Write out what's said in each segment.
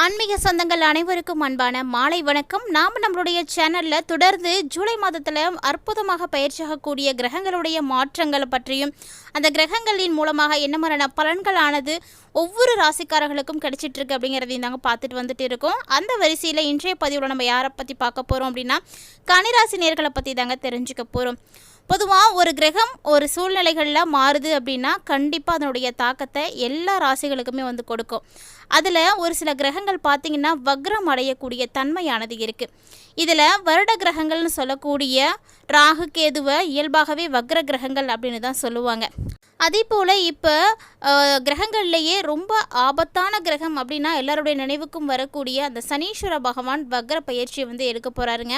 ஆன்மீக சொந்தங்கள் அனைவருக்கும் அன்பான மாலை வணக்கம். நாம் நம்மளுடைய சேனலில் தொடர்ந்து ஜூலை மாதத்தில் அற்புதமாக பயிற்சியாகக்கூடிய கிரகங்களுடைய மாற்றங்களை பற்றியும் அந்த கிரகங்களின் மூலமாக என்ன மாதிரியான பலன்களானது ஒவ்வொரு ராசிக்காரர்களுக்கும் கிடைச்சிட்டு இருக்கு அப்படிங்கிறதையும் தாங்க பார்த்துட்டு வந்துட்டு இருக்கோம். அந்த வரிசையில் இன்றைய பதிவில் நம்ம யாரை பற்றி பார்க்க போகிறோம் அப்படின்னா கனிராசி நேர்களை பற்றி தாங்க தெரிஞ்சுக்க போகிறோம் பொதுவாக ஒரு கிரகம் ஒரு சூழ்நிலைகளில் மாறுது அப்படின்னா கண்டிப்பாக அதனுடைய தாக்கத்தை எல்லா ராசிகளுக்குமே வந்து கொடுக்கும். அதில் ஒரு சில கிரகங்கள் பார்த்திங்கன்னா வக்ரம் அடையக்கூடிய தன்மையானது இருக்குது இதில் வருட கிரகங்கள்னு சொல்லக்கூடிய ராகு கேதுவை இயல்பாகவே வக்ர கிரகங்கள் அப்படின்னு தான் சொல்லுவாங்க. அதே போல் இப்போ கிரகங்கள்லேயே ரொம்ப ஆபத்தான கிரகம் அப்படின்னா எல்லாருடைய நினைவுக்கும் வரக்கூடிய அந்த சனீஸ்வர பகவான் வக்ர பயிற்சியை வந்து எடுக்க போகிறாருங்க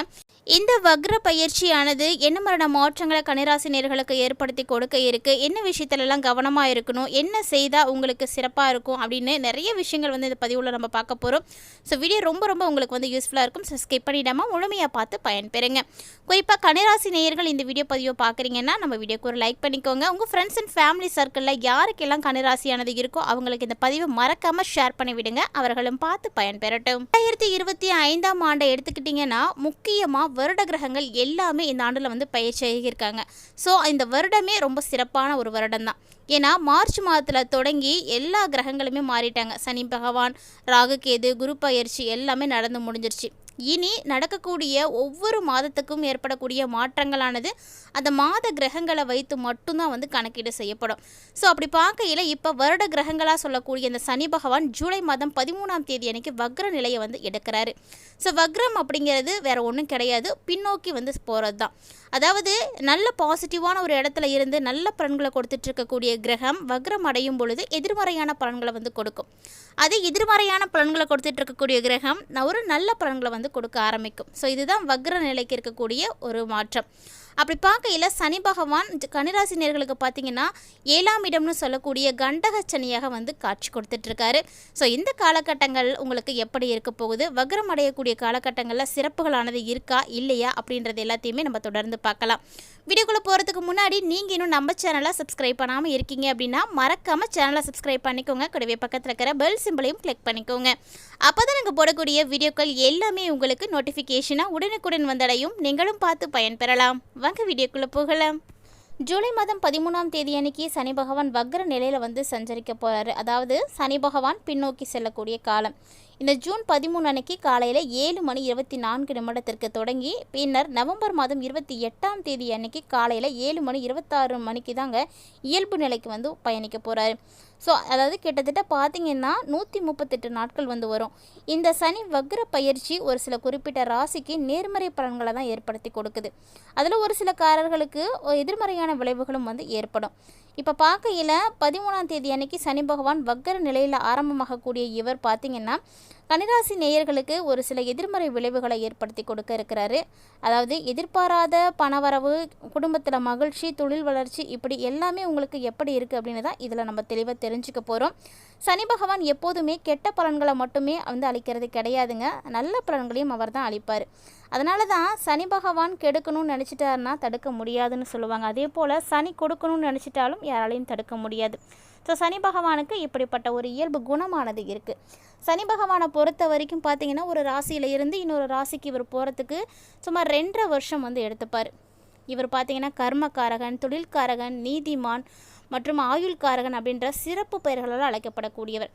இந்த வக்ர பயிற்சியானது என்ன மாதிரியான மாற்றங்களை கணிராசினியர்களுக்கு ஏற்படுத்தி கொடுக்க இருக்கு? என்ன விஷயத்துலலாம் கவனமாக இருக்கணும்? என்ன செய்தால் உங்களுக்கு சிறப்பாக இருக்கும்? அப்படின்னு நிறைய விஷயங்கள் வந்து இந்த பதிவில் நம்ம பார்க்க போகிறோம் ஸோ வீடியோ ரொம்ப ரொம்ப உங்களுக்கு வந்து யூஸ்ஃபுல்லாக இருக்கும். ஸோ ஸ்கிப் பண்ணிடாமல் முழுமையாக பார்த்து பயன்பெறுங்க. குறிப்பாக கணிராசி நேயர்கள் இந்த வீடியோ பதிவை பார்க்குறீங்கன்னா நம்ம வீடியோக்கு ஒரு லைக் பண்ணிக்கோங்க. உங்கள் ஃப்ரெண்ட்ஸ் அண்ட் ஃபேமிலி ஃபேமிலி சர்க்கிளில் யாருக்கெல்லாம் கனிராசியானது இருக்கோ அவங்களுக்கு இந்த பதிவை மறக்காமல் ஷேர் பண்ணி விடுங்க அவர்களும் பார்த்து பயன்பெறட்டும். ரெண்டாயிரத்தி இருபத்தி ஐந்தாம் ஆண்டை எடுத்துக்கிட்டிங்கன்னா முக்கியமாக வருட கிரகங்கள் எல்லாமே இந்த ஆண்டில் வந்து பயிற்சி ஆகியிருக்காங்க. ஸோ இந்த வருடமே ரொம்ப சிறப்பான ஒரு வருடம் தான் ஏன்னா மார்ச் மாதத்தில் தொடங்கி எல்லா கிரகங்களுமே மாறிட்டாங்க. சனி பகவான் ராகுகேது குரு பயிற்சி எல்லாமே நடந்து முடிஞ்சிருச்சு. இனி நடக்கக்கூடிய ஒவ்வொரு மாதத்துக்கும் ஏற்படக்கூடிய மாற்றங்களானது அந்த மாத கிரகங்களை வைத்து மட்டும்தான் வந்து கணக்கீடு செய்யப்படும். ஸோ அப்படி பார்க்கையில் இப்போ வருட கிரகங்களாக சொல்லக்கூடிய இந்த சனி பகவான் ஜூலை மாதம் பதிமூணாம் தேதி அன்னைக்கு வக்ர நிலையை வந்து எடுக்கிறாரு. ஸோ வக்ரம் அப்படிங்கிறது வேற ஒன்றும் கிடையாது. பின்னோக்கி வந்து போகிறது தான் அதாவது நல்ல பாசிட்டிவான ஒரு இடத்துல இருந்து நல்ல பலன்களை கொடுத்துட்டு இருக்கக்கூடிய கிரகம் வக்ரம் அடையும் பொழுது எதிர்மறையான பலன்களை வந்து கொடுக்கும். அது எதிர்மறையான பலன்களை கொடுத்துட்டு இருக்கக்கூடிய கிரகம் ஒரு நல்ல பலன்களை வந்து கொடுக்க ஆரம்பிக்கும். ஸோ இதுதான் வக்ர நிலைக்கு இருக்கக்கூடிய ஒரு மாற்றம். அப்படி பார்க்கையில் சனி பகவான் கனிராசி நேர்களுக்கு பார்த்தீங்கன்னா ஏழாம் இடம்னு சொல்லக்கூடிய கண்டக சனியாக வந்து காட்சி கொடுத்துட்ருக்காரு. ஸோ இந்த காலகட்டங்கள் உங்களுக்கு எப்படி இருக்க போகுது? வக்ரம் அடையக்கூடிய காலகட்டங்களில் சிறப்புகளானது இருக்கா? இல்லையா? அப்படின்றது எல்லாத்தையுமே நம்ம தொடர்ந்து பார்க்கலாம். வீடியோக்குள்ளே போகிறதுக்கு முன்னாடி நீங்கள் இன்னும் நம்ம சேனலை சப்ஸ்கிரைப் பண்ணாமல் இருக்கீங்க அப்படின்னா மறக்காமல் சேனலை சப்ஸ்கிரைப் பண்ணிக்கோங்க. கூடவே பக்கத்தில் இருக்கிற பெல் சிம்பிளையும் கிளிக் பண்ணிக்கோங்க. அப்போ தான் நாங்கள் போடக்கூடிய வீடியோக்கள் எல்லாமே உங்களுக்கு நோட்டிஃபிகேஷனாக உடனுக்குடன் வந்தடையும். நீங்களும் பார்த்து பயன்பெறலாம். வாங்க வீடியோக்குள்ளே போகலாம். ஜூலை மாதம் பதிமூணாம் தேதி அன்னைக்கு சனி பகவான் வக்ர நிலையில் வந்து சஞ்சரிக்க போகிறாரு அதாவது சனி பகவான் பின்னோக்கி செல்லக்கூடிய காலம். இந்த ஜூன் பதிமூணு அன்னைக்கு காலையில் ஏழு மணி இருபத்தி நான்கு நிமிடத்திற்கு தொடங்கி பின்னர் நவம்பர் மாதம் இருபத்தி எட்டாம் தேதி அன்னைக்கு காலையில் ஏழு மணி இருபத்தாறு மணிக்கு தாங்க இயல்பு நிலைக்கு வந்து பயணிக்க போகிறாரு ஸோ அதாவது கிட்டத்தட்ட பார்த்தீங்கன்னா நூற்றி முப்பத்தெட்டு நாட்கள் வந்து வரும். இந்த சனி வக்ர பயிற்சி ஒரு சில குறிப்பிட்ட ராசிக்கு நேர்மறை பலன்களை தான் ஏற்படுத்தி கொடுக்குது. அதில் ஒரு சில காரர்களுக்கு எதிர்மறையான விளைவுகளும் வந்து ஏற்படும். இப்போ பார்க்கையில் பதிமூணாம் தேதி அன்னைக்கு சனி பகவான் வக்கர நிலையில் ஆரம்பமாகக்கூடிய இவர் பார்த்திங்கன்னா கன்னிராசி நேயர்களுக்கு ஒரு சில எதிர்மறை விளைவுகளை ஏற்படுத்தி கொடுக்க இருக்கிறாரு. அதாவது எதிர்பாராத பணவரவு குடும்பத்தில் மகிழ்ச்சி தொழில் வளர்ச்சி இப்படி எல்லாமே உங்களுக்கு எப்படி இருக்குது அப்படின்னு தான் இதில் நம்ம தெளிவாக தெரிஞ்சுக்க போகிறோம் சனி பகவான் எப்போதுமே கெட்ட பலன்களை மட்டுமே வந்து அளிக்கிறது கிடையாதுங்க. நல்ல பலன்களையும் அவர் தான் அளிப்பார். அதனால தான் சனி பகவான் கெடுக்கணும்னு நினச்சிட்டாருன்னா தடுக்க முடியாதுன்னு சொல்லுவாங்க. அதே போல் சனி கொடுக்கணும்னு நினச்சிட்டாலும் யாராலையும் தடுக்க முடியாது. ஸோ சனி பகவானுக்கு இப்படிப்பட்ட ஒரு இயல்பு குணமானது இருக்குது சனி பகவானை பொறுத்த வரைக்கும் பார்த்தீங்கன்னா ஒரு ராசியில் இருந்து இன்னொரு ராசிக்கு இவர் போகிறதுக்கு சுமார் ரெண்டரை வருஷம் வந்து எடுத்துப்பார். இவர் பார்த்தீங்கன்னா கர்மக்காரகன் தொழில்காரகன் நீதிமான் மற்றும் ஆயுள்காரகன் அப்படின்ற சிறப்பு பெயர்களால் அழைக்கப்படக்கூடியவர்.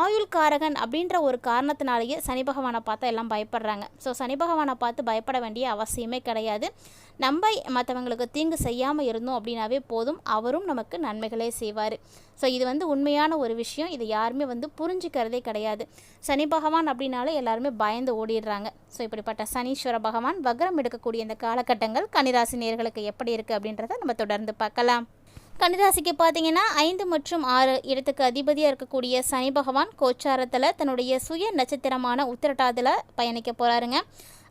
ஆயுள்காரகன் அப்படின்ற ஒரு காரணத்தினாலேயே சனி பகவானை பார்த்தா எல்லாம் பயப்படுறாங்க. ஸோ சனி பகவானை பார்த்து பயப்பட வேண்டிய அவசியமே கிடையாது. நம்ம மற்றவங்களுக்கு தீங்கு செய்யாமல் இருந்தோம் அப்படின்னாவே போதும். அவரும் நமக்கு நன்மைகளே செய்வார். ஸோ இது வந்து உண்மையான ஒரு விஷயம். இதை யாருமே வந்து புரிஞ்சுக்கிறதே கிடையாது. சனி பகவான் அப்படின்னாலே எல்லாருமே பயந்து ஓடிடுறாங்க. ஸோ இப்படிப்பட்ட சனீஸ்வர பகவான் வக்ரம் எடுக்கக்கூடிய இந்த காலகட்டங்கள் கன்னிராசி நேர்களுக்கு எப்படி இருக்குது அப்படின்றத நம்ம தொடர்ந்து பார்க்கலாம். கன்னிராசிக்கு பார்த்தீங்கன்னா ஐந்து மற்றும் ஆறு இடத்துக்கு அதிபதியாக இருக்கக்கூடிய சனி பகவான் கோச்சாரத்தில் தன்னுடைய சுய நட்சத்திரமான உத்திரட்டாதில் பயணிக்க போகிறாருங்க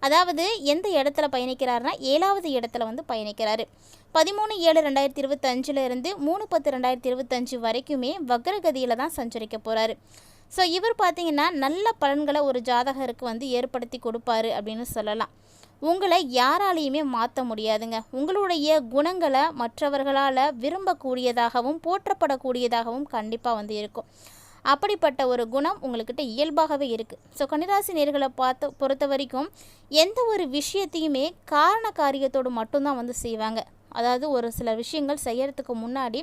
அதாவது எந்த இடத்துல பயணிக்கிறாருன்னா ஏழாவது இடத்துல வந்து பயணிக்கிறாரு. பதிமூணு ஏழு ரெண்டாயிரத்தி இருபத்தஞ்சில் இருந்து மூணு பத்து ரெண்டாயிரத்தி இருபத்தஞ்சு வரைக்குமே வக்ரகதியில் தான் சஞ்சரிக்க போகிறாரு ஸோ இவர் பார்த்தீங்கன்னா நல்ல பலன்களை ஒரு ஜாதகருக்கு வந்து ஏற்படுத்தி கொடுப்பாரு அப்படின்னு சொல்லலாம். உங்களை யாராலையுமே மாற்ற முடியாதுங்க. உங்களுடைய குணங்களை மற்றவர்களால் விரும்பக்கூடியதாகவும் போற்றப்படக்கூடியதாகவும் கண்டிப்பாக வந்து இருக்கும். அப்படிப்பட்ட ஒரு குணம் உங்கள்கிட்ட இயல்பாகவே இருக்குது ஸோ கன்னிராசி நேர்களை பார்த்த பொறுத்த வரைக்கும் எந்த ஒரு விஷயத்தையுமே காரண காரியத்தோடு மட்டும்தான் வந்து செய்வாங்க. அதாவது ஒரு சில விஷயங்கள் செய்யறதுக்கு முன்னாடி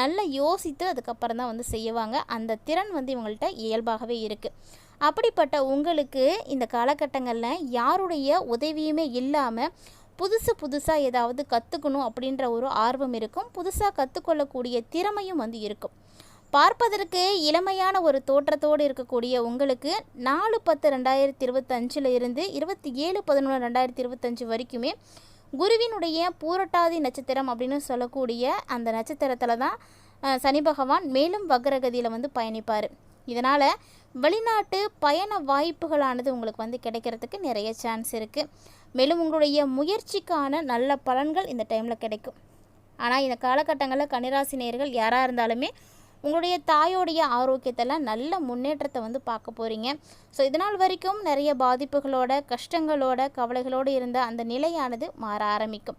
நல்லா யோசித்து அதுக்கப்புறம் தான் வந்து செய்வாங்க. அந்த திறன் வந்து இவங்கள்ட்ட இயல்பாகவே இருக்குது அப்படிப்பட்ட உங்களுக்கு இந்த காலகட்டங்களில் யாருடைய உதவியுமே இல்லாமல் புதுசு புதுசாக ஏதாவது கற்றுக்கணும் அப்படின்ற ஒரு ஆர்வம் இருக்கும். புதுசாக கற்றுக்கொள்ளக்கூடிய திறமையும் வந்து இருக்கும். பார்ப்பதற்கு இளமையான ஒரு தோற்றத்தோடு இருக்கக்கூடிய உங்களுக்கு நாலு பத்து ரெண்டாயிரத்தி இருபத்தஞ்சில் இருந்து இருபத்தி ஏழு பதினொன்று ரெண்டாயிரத்தி இருபத்தஞ்சி வரைக்குமே குருவினுடைய பூரட்டாதி நட்சத்திரம் அப்படின்னு சொல்லக்கூடிய அந்த நட்சத்திரத்தில் தான் சனி பகவான் மேலும் வக்ரகதியில் வந்து பயணிப்பார். இதனால் வெளிநாட்டு பயண வாய்ப்புகளானது உங்களுக்கு வந்து கிடைக்கிறதுக்கு நிறைய சான்ஸ் இருக்குது மேலும் உங்களுடைய முயற்சிக்கான நல்ல பலன்கள் இந்த டைமில் கிடைக்கும். ஆனால் இந்த காலகட்டங்களில் கன்னிராசி நேயர்கள் யாராக இருந்தாலுமே உங்களுடைய தாயோடைய ஆரோக்கியத்தெல்லாம் நல்ல முன்னேற்றத்தை வந்து பார்க்க போகிறீங்க ஸோ இதனால் வரைக்கும் நிறைய பாதிப்புகளோட கஷ்டங்களோட கவலைகளோடு இருந்த அந்த நிலையானது மாற ஆரம்பிக்கும்.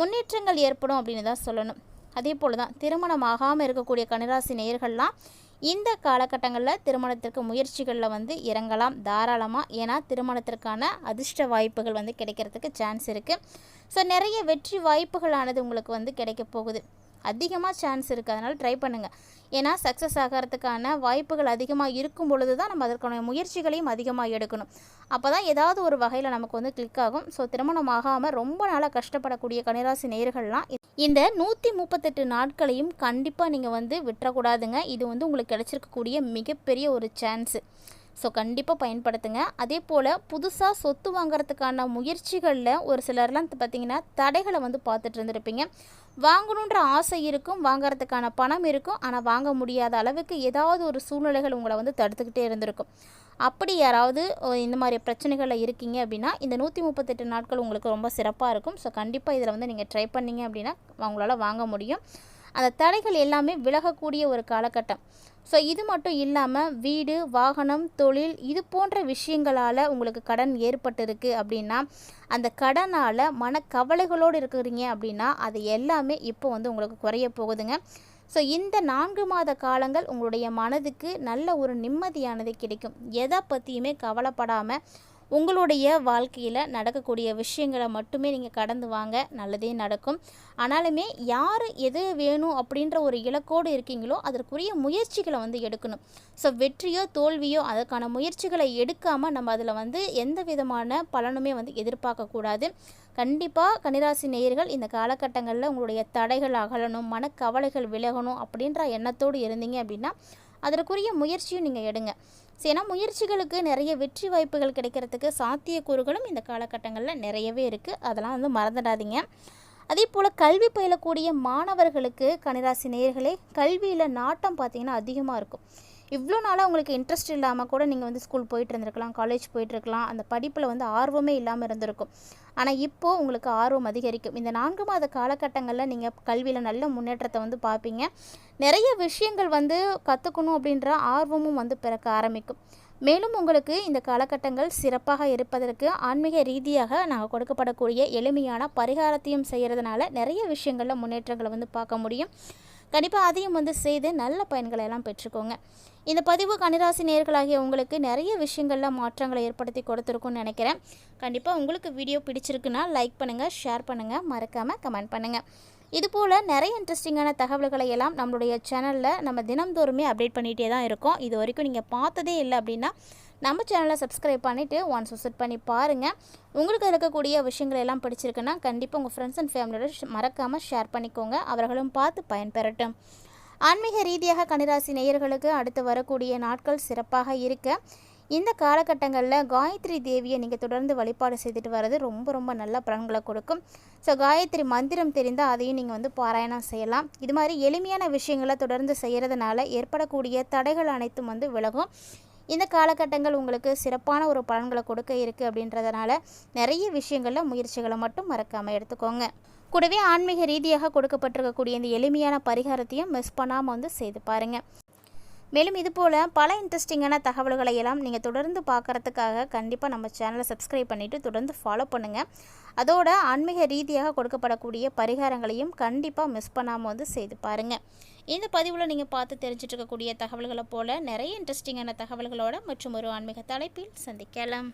முன்னேற்றங்கள் ஏற்படும் அப்படின்னு தான் சொல்லணும். அதே போல் தான் திருமணம் ஆகாமல் இருக்கக்கூடிய கன்னிராசி நேயர்கள்லாம் இந்த காலகட்டங்களில் திருமணத்திற்கு முயற்சிகளில் வந்து இறங்கலாம் தாராளமாக ஏன்னா திருமணத்திற்கான அதிர்ஷ்ட வாய்ப்புகள் வந்து கிடைக்கிறதுக்கு சான்ஸ் இருக்குது ஸோ நிறைய வெற்றி வாய்ப்புகளானது உங்களுக்கு வந்து கிடைக்க போகுது. அதிகமாக சான்ஸ் இருக்குது அதனால் ட்ரை பண்ணுங்கள் ஏன்னா சக்ஸஸ் ஆகிறதுக்கான வாய்ப்புகள் அதிகமாக இருக்கும் பொழுது தான் நம்ம அதற்கான முயற்சிகளையும் அதிகமாக எடுக்கணும். அப்போ தான் ஏதாவது ஒரு வகையில் நமக்கு வந்து கிளிக் ஆகும். ஸோ திருமணம் ஆகாமல் ரொம்ப நாளாக கஷ்டப்படக்கூடிய கனிராசி நேர்கள்லாம் இந்த நூற்றி முப்பத்தெட்டு நாட்களையும் கண்டிப்பாக நீங்கள் வந்து விட்டுறக்கூடாதுங்க. இது வந்து உங்களுக்கு கிடைச்சிருக்கக்கூடிய மிகப்பெரிய ஒரு சான்ஸு ஸோ கண்டிப்பாக பயன்படுத்துங்க. அதே போல் புதுசாக சொத்து வாங்குறதுக்கான முயற்சிகளில் ஒரு சிலர்லாம் பார்த்தீங்கன்னா தடைகளை வந்து பார்த்துட்டு இருந்திருப்பீங்க. வாங்கணுன்ற ஆசை இருக்கும் வாங்குறதுக்கான பணம் இருக்கும். ஆனால் வாங்க முடியாத அளவுக்கு ஏதாவது ஒரு சூழ்நிலைகள் உங்களை வந்து தடுத்துக்கிட்டே இருந்திருக்கும். அப்படி யாராவது இந்த மாதிரி பிரச்சனைகளில் இருக்கீங்க அப்படின்னா இந்த நூற்றி முப்பத்தெட்டு நாட்கள் உங்களுக்கு ரொம்ப சிறப்பாக இருக்கும். ஸோ கண்டிப்பாக இதில் வந்து நீங்கள் ட்ரை பண்ணீங்க அப்படின்னா உங்களால் வாங்க முடியும். அந்த தடைகள் எல்லாமே விலகக்கூடிய ஒரு காலகட்டம். ஸோ இது மட்டும் இல்லாமல் வீடு வாகனம் தொழில் இது போன்ற விஷயங்களால் உங்களுக்கு கடன் ஏற்பட்டிருக்கு அப்படின்னா அந்த கடனால் மனக்கவலைகளோடு இருக்கிறீங்க அப்படின்னா அது எல்லாமே இப்போ வந்து உங்களுக்கு குறைய போகுதுங்க. ஸோ இந்த நான்கு மாத காலங்கள் உங்களுடைய மனதுக்கு நல்ல ஒரு நிம்மதியானது கிடைக்கும். எதை பற்றியுமே கவலைப்படாமல் உங்களுடைய வாழ்க்கையில் நடக்கக்கூடிய விஷயங்களை மட்டுமே நீங்கள் கடந்து வாங்க நல்லதே நடக்கும். ஆனாலுமே யார் எது வேணும் அப்படின்ற ஒரு இலக்கோடு இருக்கீங்களோ அதற்குரிய முயற்சிகளை வந்து எடுக்கணும். ஸோ வெற்றியோ தோல்வியோ அதற்கான முயற்சிகளை எடுக்காமல் நம்ம அதில் வந்து எந்த விதமான பலனுமே வந்து எதிர்பார்க்கக்கூடாது கண்டிப்பாக கன்னிராசி நேயர்கள் இந்த காலகட்டங்களில் உங்களுடைய தடைகள் அகலணும் மனக்கவலைகள் விலகணும் அப்படின்ற எண்ணத்தோடு இருந்தீங்க அப்படின்னா அதற்குரிய முயற்சியும் நீங்கள் எடுங்க. ஸோ ஏன்னா முயற்சிகளுக்கு நிறைய வெற்றி வாய்ப்புகள் கிடைக்கிறதுக்கு சாத்தியக்கூறுகளும் இந்த காலகட்டங்களில் நிறையவே இருக்குது அதெல்லாம் வந்து மறந்துடாதீங்க. அதே போல் கல்வி பயிலக்கூடிய மாணவர்களுக்கு கன்னிராசி நேயர்களே கல்வியில் நாட்டம் பார்த்தீங்கன்னா அதிகமாக இருக்கும். இவ்வளோ நாளாக உங்களுக்கு இன்ட்ரெஸ்ட் இல்லாமல் கூட நீங்கள் வந்து ஸ்கூல் போயிட்டு இருந்திருக்கலாம் காலேஜ் போயிட்டுருக்கலாம் அந்த படிப்பில் வந்து ஆர்வமே இல்லாமல் இருந்திருக்கும். ஆனால் இப்போது உங்களுக்கு ஆர்வம் அதிகரிக்கும். இந்த நான்கு மாத காலகட்டங்களில் நீங்கள் கல்வியில் நல்ல முன்னேற்றத்தை வந்து பார்ப்பீங்க. நிறைய விஷயங்கள் வந்து கற்றுக்கணும் அப்படின்ற ஆர்வமும் வந்து பிறக்க ஆரம்பிக்கும். மேலும் உங்களுக்கு இந்த காலகட்டங்கள் சிறப்பாக இருப்பதற்கு ஆன்மீக ரீதியாக நாங்கள் கொடுக்கப்படக்கூடிய எளிமையான பரிகாரத்தையும் செய்கிறதுனால நிறைய விஷயங்களில் முன்னேற்றங்களை வந்து பார்க்க முடியும். கண்டிப்பாக அதையும் வந்து செய்து நல்ல பயன்களை எல்லாம் பெற்றுக்கோங்க. இந்த பதிவு கன்னிராசி நேர்களாகிய உங்களுக்கு நிறைய விஷயங்களில் மாற்றங்களை ஏற்படுத்தி கொடுத்துருக்குன்னு நினைக்கிறேன். கண்டிப்பாக உங்களுக்கு வீடியோ பிடிச்சிருக்குன்னா லைக் பண்ணுங்கள் ஷேர் பண்ணுங்கள் மறக்காமல் கமெண்ட் பண்ணுங்கள் இதுபோல் நிறைய இன்ட்ரெஸ்டிங்கான தகவல்களை எல்லாம் நம்மளுடைய சேனலில் நம்ம தினம்தோறுமே அப்டேட் பண்ணிகிட்டே தான் இருக்கோம். இது வரைக்கும் நீங்கள் பார்த்ததே இல்லை அப்படின்னா நம்ம சேனலை சப்ஸ்கிரைப் பண்ணிவிட்டு ஒன்ஸ் விசிட் பண்ணி பாருங்கள் உங்களுக்கு இருக்கக்கூடிய விஷயங்கள் எல்லாம் பிடிச்சிருக்குன்னா கண்டிப்பாக உங்கள் ஃப்ரெண்ட்ஸ் அண்ட் ஃபேமிலியோட மறக்காமல் ஷேர் பண்ணிக்கோங்க. அவர்களும் பார்த்து பயன்பெறட்டும். ஆன்மீக ரீதியாக கணிராசி நேயர்களுக்கு அடுத்து வரக்கூடிய நாட்கள் சிறப்பாக இருக்க. இந்த காலகட்டங்களில் காயத்ரி தேவியை நீங்கள் தொடர்ந்து வழிபாடு செய்துட்டு வர்றது ரொம்ப ரொம்ப நல்ல பலன்களை கொடுக்கும். ஸோ காயத்ரி மந்திரம் தெரிந்தால் அதையும் நீங்கள் வந்து பாராயணம் செய்யலாம். இது மாதிரி எளிமையான விஷயங்களை தொடர்ந்து செய்கிறதுனால ஏற்படக்கூடிய தடைகள் அனைத்தும் வந்து விலகும். இந்த காலகட்டங்கள் உங்களுக்கு சிறப்பான ஒரு பலன்களை கொடுக்க இருக்குது அப்படின்றதுனால நிறைய விஷயங்களில் முயற்சிகளை மட்டும் மறக்காமல் எடுத்துக்கோங்க. கூடவே ஆன்மீக ரீதியாக கொடுக்கப்பட்டிருக்கக்கூடிய இந்த எளிமையான பரிகாரத்தையும் மிஸ் பண்ணாமல் வந்து செய்து பாருங்கள் மேலும் இதுபோல் பல இன்ட்ரெஸ்டிங்கான தகவல்களை எல்லாம் நீங்கள் தொடர்ந்து பார்க்குறதுக்காக கண்டிப்பாக நம்ம சேனலை சப்ஸ்கிரைப் பண்ணிவிட்டு தொடர்ந்து ஃபாலோ பண்ணுங்கள் அதோட ஆன்மீக ரீதியாக கொடுக்கப்படக்கூடிய பரிகாரங்களையும் கண்டிப்பாக மிஸ் பண்ணாமல் வந்து செய்து பாருங்கள் இந்த பதிவில் நீங்கள் பார்த்து தெரிஞ்சிட்ருக்கக்கூடிய தகவல்களை போல் நிறைய இன்ட்ரெஸ்டிங்கான தகவல்களோட மற்றும் ஒரு ஆன்மீக தலைப்பில் சந்திக்கலாம்.